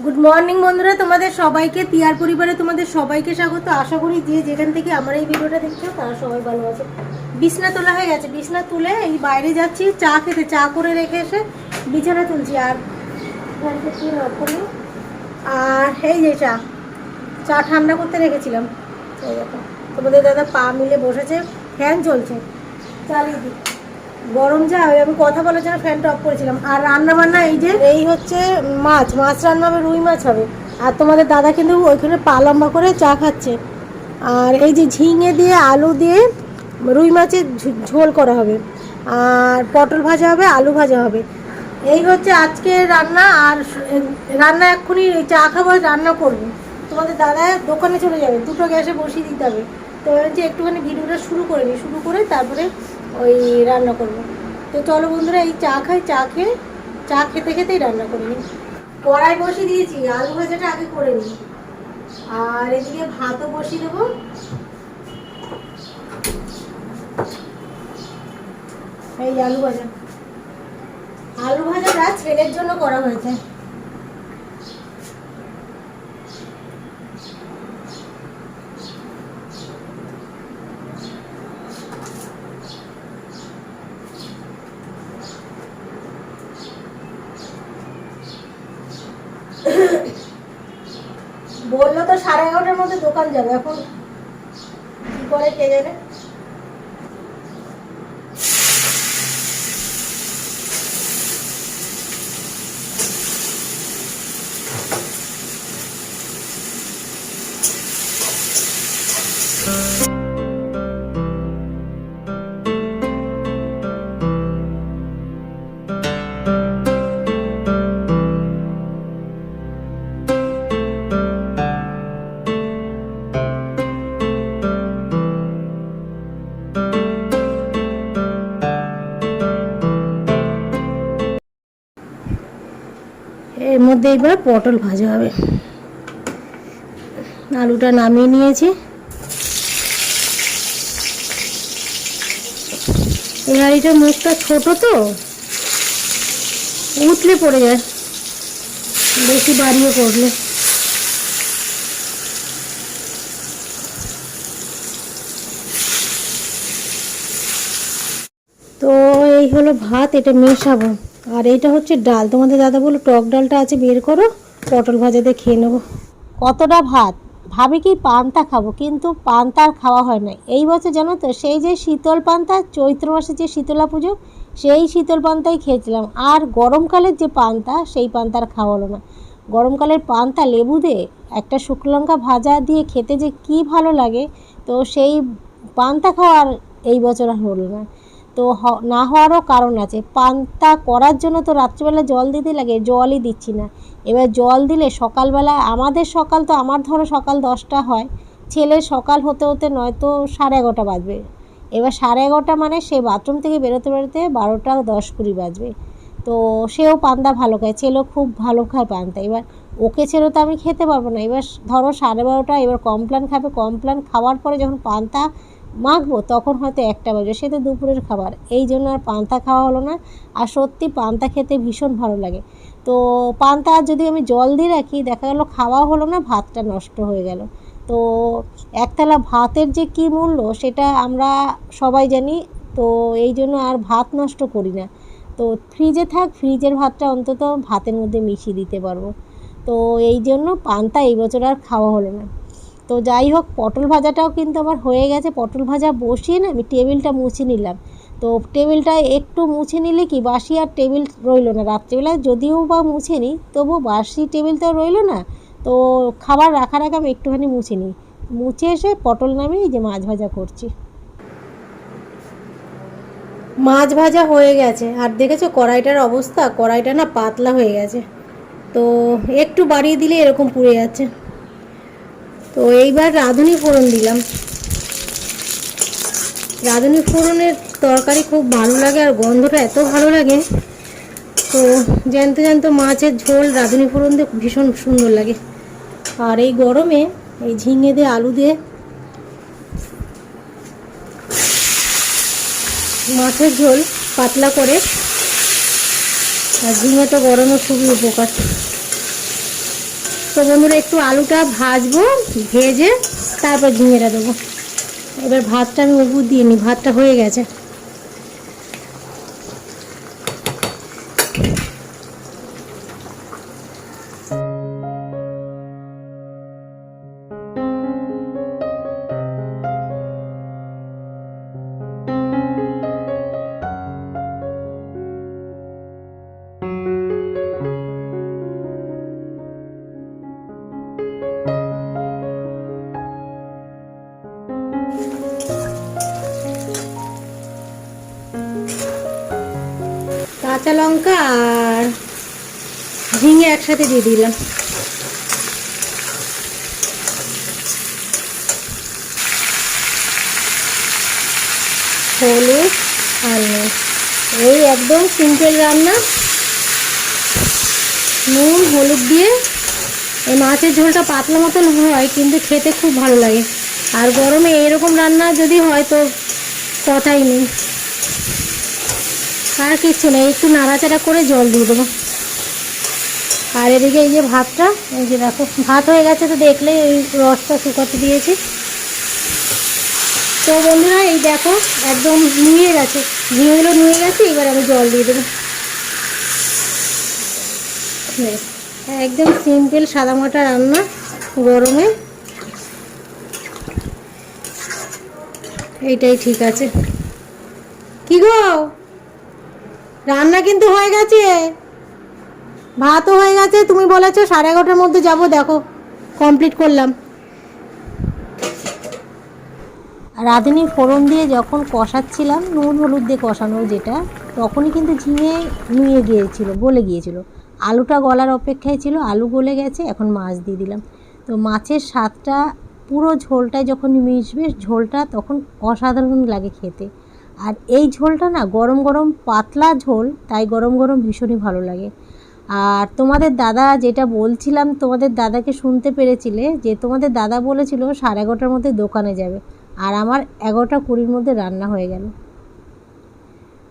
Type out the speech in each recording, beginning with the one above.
Good morning বন্ধুরা। তোমাদের সবাইকে তিয়ার পরিবারে তোমাদের সবাইকে স্বাগত। আশা করি যে যেখান থেকে আমার এই ভিডিওটা দেখছ, তারা সবাই ভালো আছে। বিছনা তোলা হয়ে গেছে। বিছনা তুলে এই বাইরে যাচ্ছি। চা খেতে, চা করে রেখে এসে বিছানা তুলছি। আর আর এই যে চা চা ঠান্ডা করতে রেখেছিলাম। তোমাদের দাদা পা মিলে বসেছে। ফ্যান চলছে। চালিয়ে দিই গরম যা হয়, আমি কথা বলার জন্য ফ্যানটা অফ করেছিলাম আর রান্না বান্না এই যে, এই হচ্ছে মাছ মাছ রান্না হবে, রুই মাছ হবে। আর তোমাদের দাদা কিন্তু ওইখানে পা লম্বা করে চা খাচ্ছে। আর এই যে ঝিঙে দিয়ে, আলু দিয়ে রুই মাছের ঝোল করা হবে। আর পটল ভাজা হবে, আলু ভাজা হবে। এই হচ্ছে আজকে রান্না, আর রান্না এক্ষুনি চা খাব রান্না করব। তোমাদের দাদা দোকানে চলে যাবে, দুটো গ্যাসে বসিয়ে দিতে হবে। তো হচ্ছে একটুখানি ভিডিওটা শুরু করে নিই শুরু করে তারপরে ওই রান্না করব। তো চলো বন্ধুরা, এই চা খাই, চা খেয়ে, চা খেতে খেতেই রান্না করে নিই। কড়াই বসিয়ে দিয়েছি, আলু ভাজাটা আগে করে নিই। আর এদিকে ভাতও বসিয়ে দেবো। এই আলু ভাজা। আলু ভাজাটা ছেলের জন্য করা হয়েছে বলল তো সাড়ে এগারোটার মধ্যে দোকান এবার পটল ভাজা হবে। আলুটা নামিয়ে নিয়েছি। এই হাঁড়িটার মুখটা ছোট তো উঠলে পড়ে যায়, বেশি বাড়িয়ে করলে তো এই হলো ভাত, এটা মেশাবো। আর এইটা হচ্ছে ডাল। তোমাদের দাদা বলো টক ডালটা আছে, বের করো, পটল ভাজা দিয়ে খেয়ে নেব। কতটা ভাত? ভাবি কি পান্তা খাব, কিন্তু পান্তা আর খাওয়া হয় না। এই বছর জানো তো, সেই যে শীতল পান্তা, চৈত্র মাসে যে শীতলা পুজো, সেই শীতল পান্তাই খেয়েছিলাম। আর গরমকালের যে পান্তা, সেই পান্তা আর খাওয়া হলো না। গরমকালের পান্তা লেবু দিয়ে একটা শুকনো লঙ্কা ভাজা দিয়ে খেতে যে কি ভালো লাগে, তো সেই পান্তা খাওয়ার এই বছর আর হলো না। তো না হওয়ারও কারণ আছে। পান্তা করার জন্য তো রাত্রিবেলা জল দিতে লাগে, জলই দিচ্ছি না। এবার জল দিলে সকালবেলা, আমাদের সকাল তো আমার ধরো সকাল দশটা হয় ছেলে সকাল হতে হতে নয়তো সাড়ে এগারোটা বাজবে। এবার সাড়ে এগারোটা মানে সে বাথরুম থেকে বেরোতে বেরোতে বারোটা দশ কুড়ি বাজবে। তো সেও পান্তা ভালো খায়, ছেলেও খুব ভালো খায় পান্তা। এবার ওকে ছেড়ে তো আমি খেতে পারব না। এবার ধরো সাড়ে বারোটা, এবার কমপ্লান খাবে, কমপ্লান খাওয়ার পরে যখন পান্তা মাখবো তখন হয়তো একটা বাজবে সে তো দুপুরের খাবার। এই জন্য আর পান্তা খাওয়া হলো না। আর সত্যি পান্তা খেতে ভীষণ ভালো লাগে। তো পান্তা যদি আমি জল দিয়ে রাখি, দেখা গেলো খাওয়া হলো না, ভাতটা নষ্ট হয়ে গেল। তো একতলা ভাতের যে কী মূল্য, সেটা আমরা সবাই জানি। তো এই জন্য আর ভাত নষ্ট করি না। তো ফ্রিজে থাক, ফ্রিজের ভাতটা অন্তত ভাতের মধ্যে মিশিয়ে দিতে পারব। তো এই জন্য পান্তা এই বছর আর খাওয়া হলো না। তো যাই হোক, পটল ভাজাটাও কিন্তু আমার হয়ে গেছে। পটল ভাজা বসিয়ে না আমি টেবিলটা মুছে নিলাম। তো টেবিলটা একটু মুছে নিলে কি বাসি আর টেবিল রইল না রাত্রিবেলা যদিও বা মুছে নিই তবু বাসি টেবিল তো রইল না। তো খাবার রাখার আগে আমি একটুখানি মুছে নিই। মুছে এসে পটল নামিয়ে এই যে মাছ ভাজা করছি। মাছ ভাজা হয়ে গেছে। আর দেখেছ কড়াইটার অবস্থা? কড়াইটা না পাতলা হয়ে গেছে। তো একটু বাড়িয়ে দিলে এরকম পুড়ে যাচ্ছে। তো এইবার রাঁধুনি ফোড়ন দিলাম। রাঁধুনি ফোড়নের তরকারি খুব ভালো লাগে আর গন্ধটা এত ভালো লাগে। তো জ্যান্ত জ্যান্ত মাছের ঝোল রাঁধুনি ফোড়ন দিয়ে ভীষণ সুন্দর লাগে। আর এই গরমে এই ঝিঙে দিয়ে আলু দিয়ে মাছের ঝোল পাতলা করে। আর ঝিঙে তো গরমে খুবই উপকার। তো বন্ধুরা, একটু আলুটা ভাজবো, ভেজে তারপর ঝিঙেটা দেবো। এবার ভাতটা আমি উপর দিয়ে নিই, ভাতটা হয়ে গেছে। ঝিঙে একসাথে দিয়ে দিলাম। হলুদ আর এই একদম সিম্পল রান্না। নুন, হলুদ দিয়ে এই মাছের ঝোলটা পাতলা মতন হয়, কিন্তু খেতে খুব ভালো লাগে। আর গরমে এরকম রান্না যদি হয় তো কথাই নেই। আর কিছু নেই, একটু নাড়াচাড়া করে জল দিয়ে দেবো। আর এদিকে এই যে ভাতটা, এই যে দেখো, ভাত হয়ে গেছে তো দেখলে এই রসটা শুকাতে দিয়েছি। তো বন্ধুরা, এই দেখো, একদম নুয়ে গেছে। ঝিঙেগুলো নুয়ে গেছে, এবার আমি জল দিয়ে দেবো। একদম সিম্পল সাদামাটা রান্না গরমে। এইটাই ঠিক আছে। কি গো? রান্না কিন্তু হয়ে গেছে। ভাতও হয়ে গেছে, তুমি বলেছ সাড়ে এগারোটার মধ্যে যাব, দেখো কমপ্লিট করলাম। রাঁধুনি ফোড়ন দিয়ে যখন কষাচ্ছিলাম, নুন হলুদ দিয়ে কষানো যেটা, তখনই কিন্তু ঝিঙে নুয়ে গিয়েছিল, গলে গিয়েছিল। আলুটা গলার অপেক্ষায় ছিল, আলু গলে গেছে, এখন মাছ দিয়ে দিলাম। তো মাছের স্বাদটা, পুরো ঝোলটায় যখন মিশবে, ঝোলটা তখন অসাধারণ লাগে খেতে। আর এই ঝোলটা না, গরম গরম পাতলা ঝোল, তাই গরম গরম ভীষণই ভালো লাগে। আর তোমাদের দাদা যেটা বলছিলাম, তোমাদের দাদাকে শুনতে পেরেছিলে যে তোমাদের দাদা বলেছিল সাড়ে এগারোটার মধ্যে দোকানে যাবে আর আমার এগারোটা কুড়ির মধ্যে রান্না হয়ে গেল।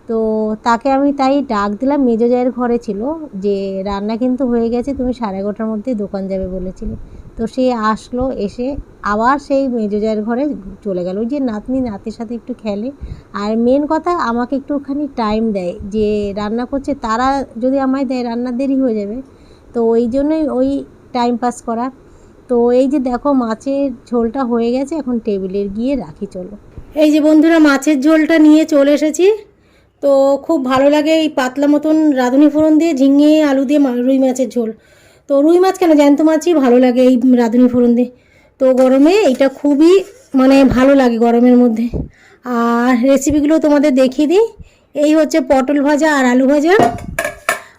তো তাকে আমি তাই ডাক দিলাম, মেজো জায়ের ঘরে ছিল যে, রান্না কিন্তু হয়ে গেছে, তুমি সাড়ে এগারোটার মধ্যে দোকান যাবে, বলেছিলে। তো সে আসলো, এসে আবার সেই মেজো জায়ের ঘরে চলে গেল। ওই যে নাতনি, নাতির সাথে একটু খেলে। আর মেন কথা, আমাকে একটুখানি টাইম দেয়। যে রান্না করছে, তারা যদি আমায় দেয়, রান্না দেরি হয়ে যাবে। তো ওই জন্যই ওই টাইম পাস করা। তো এই যে দেখো, মাছের ঝোলটা হয়ে গেছে। এখন টেবিলের গিয়ে রাখি, চলো। এই যে বন্ধুরা, মাছের ঝোলটা নিয়ে চলে এসেছি। তো খুব ভালো লাগে এই পাতলা মতন রাঁধুনি ফোড়ন দিয়ে, ঝিঙে, আলু দিয়ে রুই মাছের ঝোল। তো রুই মাছ কেন? জ্যান্ত মাছই ভালো লাগে এই রাঁধুনি ফোড়ন দিয়ে তো গরমে এটা খুবই মানে ভালো লাগে গরমের মধ্যে। আর রেসিপিগুলো তোমাদের দেখিয়ে দিই। এই হচ্ছে পটল ভাজা আর আলু ভাজা।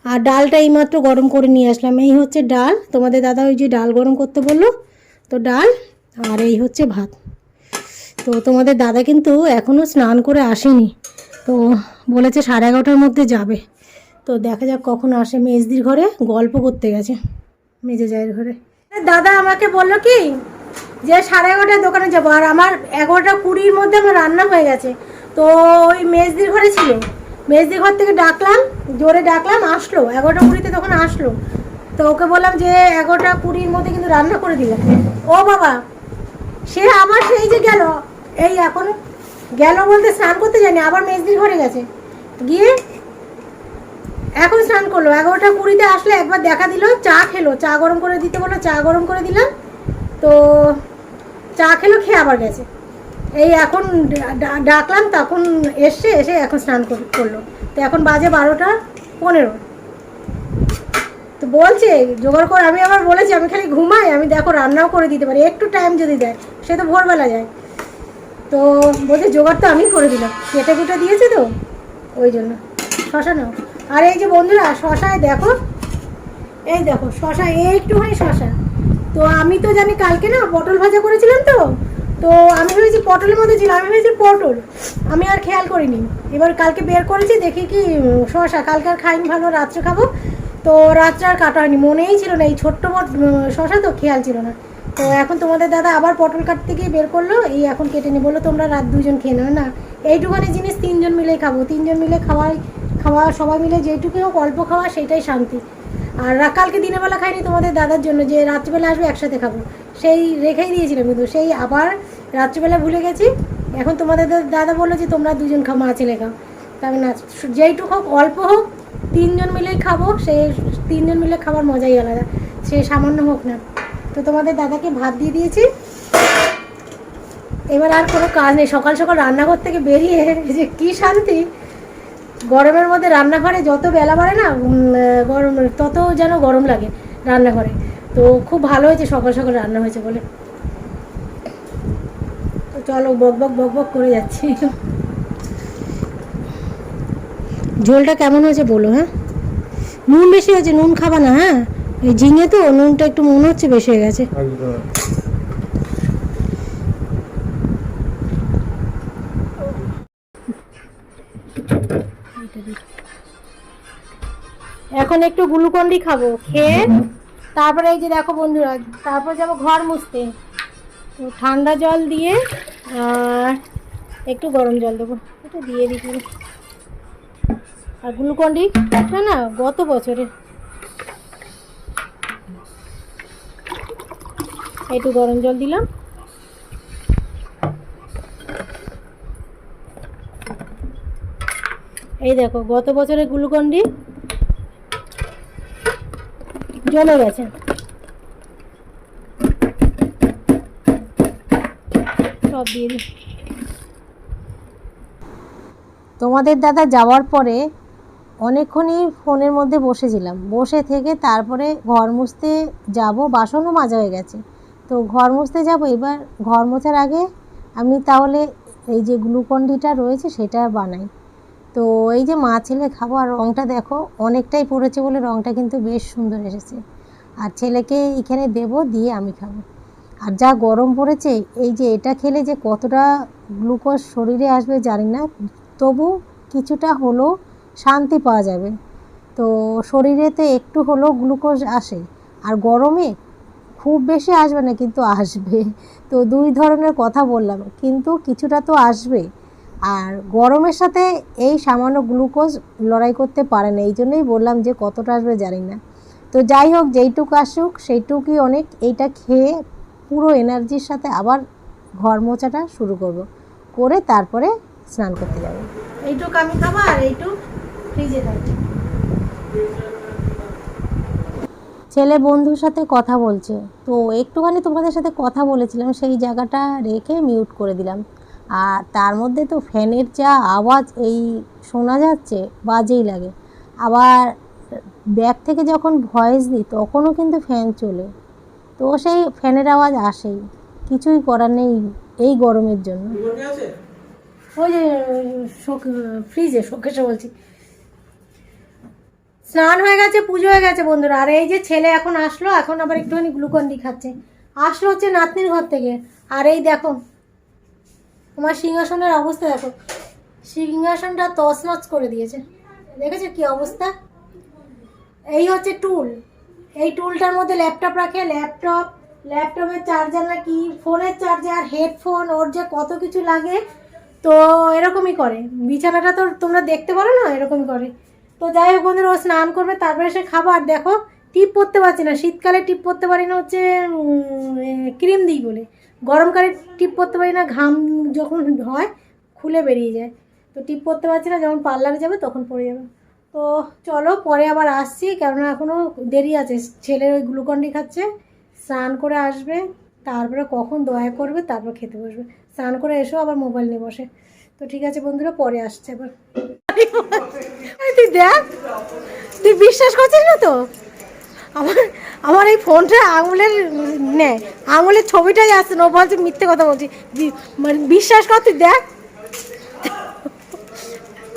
আর ডালটা এইমাত্র গরম করে নিয়ে আসলাম। এই হচ্ছে ডাল। তোমাদের দাদা ওই যে ডাল গরম করতে বলল। তো ডাল আর এই হচ্ছে ভাত। তো তোমাদের দাদা কিন্তু এখনও স্নান করে আসেনি। তো বলেছে সাড়ে এগারোটার মধ্যে যাবে। তো দেখা যাক কখন আসে মেজদির ঘরে। গল্প করতে গেছে মেজে জায়ের ঘরে। দাদা, আমাকে বলল কি যে সাড়ে এগারোটায় দোকানে যাব, আর আমার এগারোটা কুড়ির মধ্যে আমার রান্না হয়ে গেছে। তো ওই মেজদির ঘরে ছিল। মেজদির ঘর থেকে ডাকলাম, জোরে ডাকলাম, আসলো। এগারোটা কুড়িতে তখন আসলো। তো ওকে বললাম যে এগারোটা কুড়ির মধ্যে কিন্তু রান্না করে দিলাম ও বাবা, সে আবার সেই যে গেল। এই এখন গেল বলতে স্নান করতে যায়নি, আবার মেজদির ঘরে গেছে। গিয়ে এখন স্নান করল। এগারোটা কুড়িতে আসলে একবার দেখা দিল, চা খেলো। চা গরম করে দিতে বলল, চা গরম করে দিলাম। তো চা খেলো, খেয়ে আবার গেছে। এই এখন ডাকলাম, তখন এসছে এসে এখন স্নান কর- করল। তো এখন বাজে বারোটা পনেরো। তো বলছে, জোগাড় করে, আমি আবার বলেছি, আমি খালি ঘুমাই, আমি দেখো রান্নাও করে দিতে পারি। একটু টাইম যদি দেয়, সে তো ভোরবেলা যায়। তো বলছে, জোগাড় তো আমি করে দিলাম। কেটে কুটে দিয়েছে তো, ওই জন্য। শশা নাও। আর এই যে বন্ধুরা, শশায় দেখো। এই দেখো, শশা, একটুখানি শশা। তো আমি তো জানি কালকে না পটল ভাজা করেছিলাম তো তো আমি ভেবেছি পটলের মধ্যে ছিল, আমি ভেবেছি পটল। আমি আর খেয়াল করিনি। এবার কালকে বের করেছি, দেখি কি শশা, কালকে আর খাইনি, ভালো রাত্রে খাব। তো রাত্রে আর কাটা হয়নি, মনেই ছিল না, এই ছোট্ট শশা তো খেয়াল ছিল না। তো এখন তোমাদের দাদা আবার পটল কাটতে গিয়ে বের করল, এই এখন কেটে নিয়ে বলল তোমরা রাত দুজন খেয়ে নেবে না। এইটুখানি জিনিস তিনজন মিলে খাব, তিনজন মিলে খাওয়াই খাওয়া, সবাই মিলে যেটুকু হোক অল্প খাওয়া, সেটাই শান্তি। আর কালকে দিনের বেলা খাইনি তোমাদের দাদার জন্য, যে রাত্রিবেলা আসবে একসাথে খাব। সেই রেখেই দিয়েছিলাম কিন্তু সেই আবার রাত্রিবেলা ভুলে গেছি। এখন তোমাদের দাদা বলল যে তোমরা দুজন খাও, মা ছেলে খাও। তা আমি না, যেইটুক হোক, অল্প হোক, তিনজন মিলেই খাব। সেই তিনজন মিলে খাবার মজাই আলাদা। সে সামান্য হোক না। তো তোমাদের দাদাকে ভাত দিয়ে দিয়েছি। এবার আর কোনো কাজ নেই। সকাল সকাল রান্নাঘর থেকে বেরিয়ে যে কি শান্তি। গরমের মধ্যে রান্নাঘরে যত বেলা বাড়ে না গরম, তত যেন গরম লাগে রান্নাঘরে। তো খুব ভালো হয়েছে সকাল সকাল রান্না হয়েছে বলে। তো চলো বক বক বক বক করে যাচ্ছি। ঝোলটা কেমন হয়েছে বলো হ্যাঁ? নুন বেশি হয়েছে, নুন খাবা না হ্যাঁ? এই ঝিঙে তো, নুনটা একটু মনে হচ্ছে, বেশি হয়ে গেছে। এখন একটু গ্লুকন্ডি খাব খেয়ে তারপরে এই যে দেখো বন্ধুরা তারপর যাব ঘর মুছতে। তো ঠান্ডা জল দিয়ে আর একটু গরম জল দেবো এটা দিয়ে দিই। আর গ্লুকন্ডি না না গত বছরে একটু গরম জল দিলাম। এই দেখো, গত বছরের গ্লুকন্ডি জমে গেছে। তোমাদের দাদা যাওয়ার পরে অনেকক্ষণই ফোনের মধ্যে বসেছিলাম। বসে থেকে তারপরে ঘর মুছতে যাব, বাসনও মাজা হয়ে গেছে। তো ঘর মুছতে যাব, এবার ঘর মোছার আগে আমি তাহলে এই যে গ্লুকন্ডিটা রয়েছে সেটা বানাই। তো এই যে মা ছেলে খাব আর রঙটা দেখো, অনেকটাই পড়েছে বলে রঙটা কিন্তু বেশ সুন্দর এসেছে। আর ছেলেকে এখানে দেব, দিয়ে আমি খাব। আর যা গরম পড়েছে, এই যে এটা খেলে যে কতটা গ্লুকোজ শরীরে আসবে জানি না, তবু কিছুটা হলেও শান্তি পাওয়া যাবে। তো শরীরে তো একটু হলেও গ্লুকোজ আসে, আর গরমে খুব বেশি আসবে না, কিন্তু আসবে। তো দুই ধরনের কথা বললাম, কিন্তু কিছুটা তো আসবে। আর গরমের সাথে এই সামান্য গ্লুকোজ লড়াই করতে পারে না এই জন্যই বললাম যে কতটা আসবে জানি না। তো যাই হোক যেইটুক আসুক সেইটুকুই অনেক এইটা খেয়ে পুরো এনার্জির সাথে আবার ঘর মোছাটা শুরু করব। করে তারপরে স্নান করতে যাব। এইটুক আমি খাব আর এইটুক ফ্রিজে থাকবে। ছেলে বন্ধুর সাথে কথা বলছে তো একটুখানি তোমাদের সাথে কথা বলেছিলাম সেই জায়গাটা রেখে মিউট করে দিলাম। আর তার মধ্যে তো ফ্যানের যা আওয়াজ, এই শোনা যাচ্ছে, বাজেই লাগে। আবার ব্যাগ থেকে যখন ভয়েস দিই, তখনও কিন্তু ফ্যান চলে। তো সেই ফ্যানের আওয়াজ আসেই। কিছুই করার নেই এই গরমের জন্য। ওই যে ফ্রিজে শোকেশে বলছি। স্নান হয়ে গেছে, পুজো হয়ে গেছে বন্ধুরা। আর এই যে ছেলে এখন আসলো, এখন আবার একটুখানি গ্লুকন্ডি খাচ্ছে। আসলো হচ্ছে নাতনির ঘর থেকে। আর এই দেখো তোমার সিংহাসনের অবস্থা দেখো। সিংহাসনটা তছনছ করে দিয়েছে। দেখেছ কি অবস্থা? এই হচ্ছে টুল এই টুলটার মধ্যে ল্যাপটপ রাখে। ল্যাপটপ ল্যাপটপের চার্জার নাকি ফোনের চার্জার হেডফোন ওর যে কত কিছু লাগে, তো এরকমই করে। বিছানাটা তো তোমরা দেখতে পারো না, এরকমই করে। তো যাই হোক বন্ধুরা, ও স্নান করবে, তারপরে সে খাবার। দেখো, টিপ পরতে পারছি না। শীতকালে টিপ পরতে পারি না হচ্ছে ক্রিম দিই বলে। গরমকালে টিপ পরতে পারি না, ঘাম যখন হয় খুলে বেরিয়ে যায়। তো টিপ পরতে পারছি না, যখন পার্লারে যাবে তখন পরে যাবে। তো চলো পরে আবার আসছি, কেননা এখনও দেরি আছে, ছেলে ওই গ্লুকন্ডি খাচ্ছে, স্নান করে আসবে, তারপরে কখন দয়া করবে, তারপর খেতে বসবে। স্নান করে এসো, আবার মোবাইল নিয়ে বসে। তো ঠিক আছে বন্ধুরা, পরে আসছে আবার। তুই দেখ, তুই বিশ্বাস করছিস না তো? আমার আমার এই ফোনটা আঙুলের নেয় আঙুলের ছবিটাই আসছে না, ও বলছে মিথ্যে কথা বলছি। মানে বিশ্বাস কর তুই দেখ।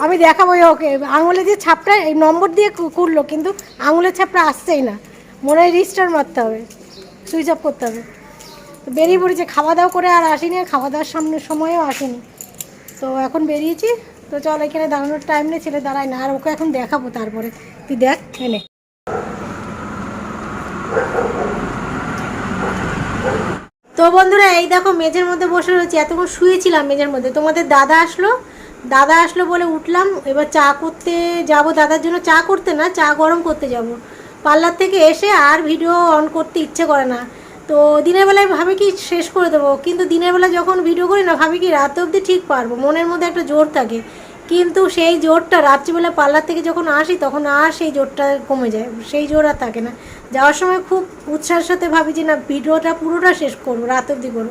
আমি দেখাবো ওকে। আঙুলে যে ছাপটা, এই নম্বর দিয়ে করল কিন্তু আঙুলের ছাপটা আসছেই না। মনে হয় রিস্টার মারতে হবে সুইচ অফ করতে হবে। বেরিয়ে পড়েছে, খাওয়া দাওয়া করে আর আসিনি, আর খাওয়া দাওয়ার সামনে সময়ও আসেনি। তো এখন বেরিয়েছি, তো চল এখানে দাঁড়ানোর টাইম নেই, ছেলে দাঁড়ায় না, আর ওকে এখন দেখাবো তারপরে। তুই দেখ, এনে। তো বন্ধুরা, এই দেখো মেঝের মধ্যে বসে রয়েছি। এতক্ষণ শুয়েছিলাম মেঝের মধ্যে। তোমাদের দাদা আসলো। দাদা আসলো বলে উঠলাম। এবার চা করতে যাব। দাদার জন্য চা করতে না, চা গরম করতে যাব। পার্লার থেকে এসে আর ভিডিও অন করতে ইচ্ছে করে না। তো দিনের বেলায় ভাবি কি শেষ করে দেবো। কিন্তু দিনের বেলা যখন ভিডিও করি না ভাবি কি রাতে অবধি ঠিক পারব। মনের মধ্যে একটা জোর থাকে। কিন্তু সেই জোরটা রাত্রিবেলা পার্লার থেকে যখন আসি, তখন আর সেই জোরটা কমে যায়। সেই জোর আর থাকে না। যাওয়ার সময় খুব উৎসাহের সাথে ভাবি যে, না, ভিডিওটা পুরোটা শেষ করব, রাত অবধি করব।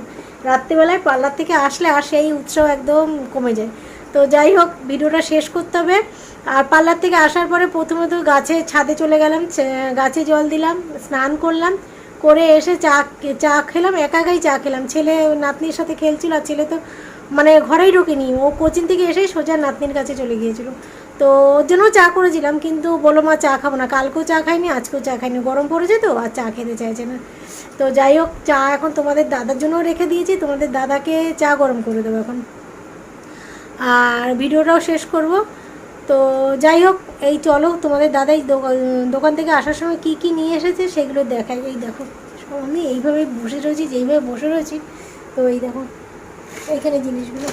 রাত্রিবেলায় পার্লার থেকে আসলে আর সেই উৎসাহ একদম কমে যায়। তো যাই হোক, ভিডিওটা শেষ করতে হবে। আর পার্লার থেকে আসার পরে প্রথমে তো গাছে ছাদে চলে গেলাম গাছে জল দিলাম, স্নান করলাম। করে এসে চা চা খেলাম একা একাই চা খেলাম। ছেলে, নাতনির সাথে খেলছিল, আর ছেলে তো মানে ঘরেই ঢোকেনি। ও কোচিং থেকে এসেই সোজা নাতনির কাছে চলে গিয়েছিল। তো ওর জন্য চা করেছিলাম, কিন্তু বলো মা, চা খাব না। কালকেও চা খাইনি, আজকেও চা খাইনি। গরম পড়েছে তো, আর চা খেতে চাইছে না। তো যাই হোক, চা এখন তোমাদের দাদার জন্যও রেখে দিয়েছি। তোমাদের দাদাকে চা গরম করে দেবো এখন। আর ভিডিওটাও শেষ করব। তো যাই হোক, এই চলো, তোমাদের দাদাই দোকান- থেকে আসার সময় কি কি নিয়ে এসেছে সেগুলো দেখাই। এই দেখো আমি এইভাবে বসে রয়েছি, যেইভাবে বসে রয়েছি। তো এই দেখো এইখানে জিনিসগুলো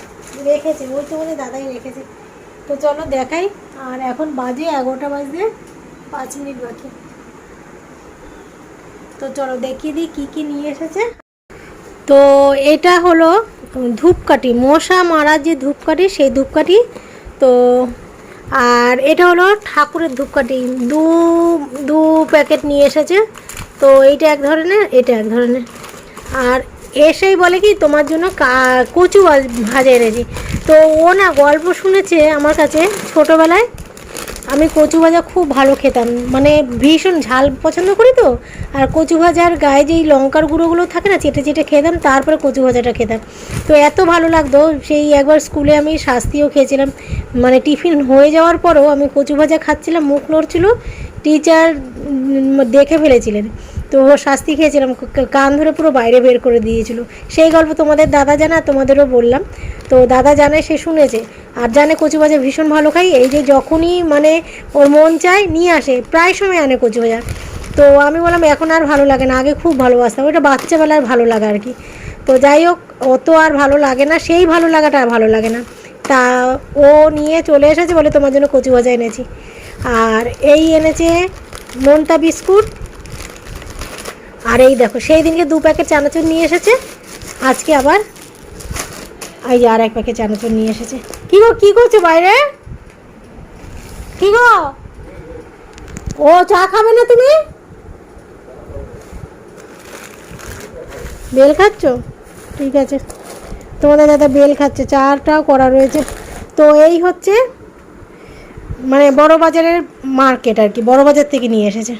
রেখেছে, ওই তোমাদের দাদাই রেখেছে। তো চলো দেখাই, আর এখন বাজে এগারোটা বাজতে পাঁচ মিনিট বাকি। তো চলো দেখিয়ে দিই কী কী নিয়ে এসেছে। তো এটা হলো ধূপকাঠি, মশা মারা যে ধূপকাঠি, সেই ধূপকাঠি। তো, আর এটা হলো ঠাকুরের ধূপকাঠি, দু দু প্যাকেট নিয়ে এসেছে। তো এইটা এক ধরনের, এটা এক ধরনের। আর এসেই বলে কি, তোমার জন্য কচু ভাজা এনেছি। তো ও না গল্প শুনেছে আমার কাছে ছোটোবেলায়। আমি কচু ভাজা খুব ভালো খেতাম। মানে ভীষণ ঝাল পছন্দ করি তো। আর কচু ভাজার গায়ে যেই লঙ্কার গুঁড়োগুলো থাকে না, চেটে চেটে খেতাম, তারপরে কচু ভাজাটা খেতাম। তো এত ভালো লাগতো, সেই একবার স্কুলে আমি শাস্তিও খেয়েছিলাম। মানে টিফিন হয়ে যাওয়ার পরও আমি কচু ভাজা খাচ্ছিলাম, মুখ নড়ছিল, টিচার দেখে ফেলেছিলেন। তো ও শাস্তি খেয়েছিলাম। কান ধরে পুরো বাইরে বের করে দিয়েছিল। সেই গল্প তোমাদের দাদা জানা তোমাদেরও বললাম। তো দাদা জানে, সে শুনেছে। আর জানে কচু ভাজা ভীষণ ভালো খাই এই যে যখনই মানে ওর মন চায়, নিয়ে আসে। প্রায় সময় আনে কচু ভাজা। তো আমি বললাম, এখন আর ভালো লাগে না। আগে খুব ভালোবাসতাম। ওটা বাচ্চাবেলার ভালো লাগা আর কি। তো যাই হোক, অত আর ভালো লাগে না। সেই ভালো লাগাটা আর ভালো লাগে না। তা ও নিয়ে চলে এসেছে বলে তোমার জন্য কচু ভাজা এনেছি। আর এই এনেছে নোনতা বিস্কুট। আর এই দেখো, সেই দিনকে দু প্যাকেট চানাচুর নিয়ে এসেছে। আজকে আবার এই যে আর এক প্যাকেট চানাচুর নিয়ে এসেছে। কি গো, কি করছ বাইরে? কি গো? ও চা খাবে না তুমি? বেল খাচ্ছ? ঠিক আছে। তোমাদের দাদা বেল খাচ্ছে, চাটাও করা রয়েছে। তো এই হচ্ছে মানে বড় বাজারের মার্কেট আর কি, বড় বাজার থেকে নিয়ে এসেছে।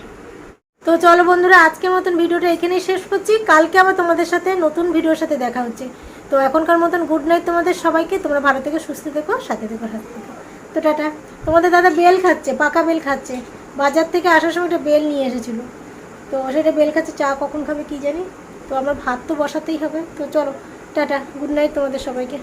তো চলো বন্ধুরা, আজকের মতন ভিডিওটা এখানেই শেষ করছি। কালকে আবার তোমাদের সাথে নতুন ভিডিওর সাথে দেখা হচ্ছে। তো এখনকার মতন গুড নাইট তোমাদের সবাইকে। তোমরা ভালো থেকে, সুস্থ থেকো, সাথে থেকো সাথে থেকো। তো টাটা। তোমাদের দাদা বেল খাচ্ছে, পাকা বেল খাচ্ছে। বাজার থেকে আসার সময় একটা বেল নিয়ে এসেছিল। তো সেটা বেল খাচ্ছে, চা কখন খাবে কি জানি। তো আমার ভাত তো বসাতেই হবে। তো চলো, টাটা গুড নাইট তোমাদের সবাইকে।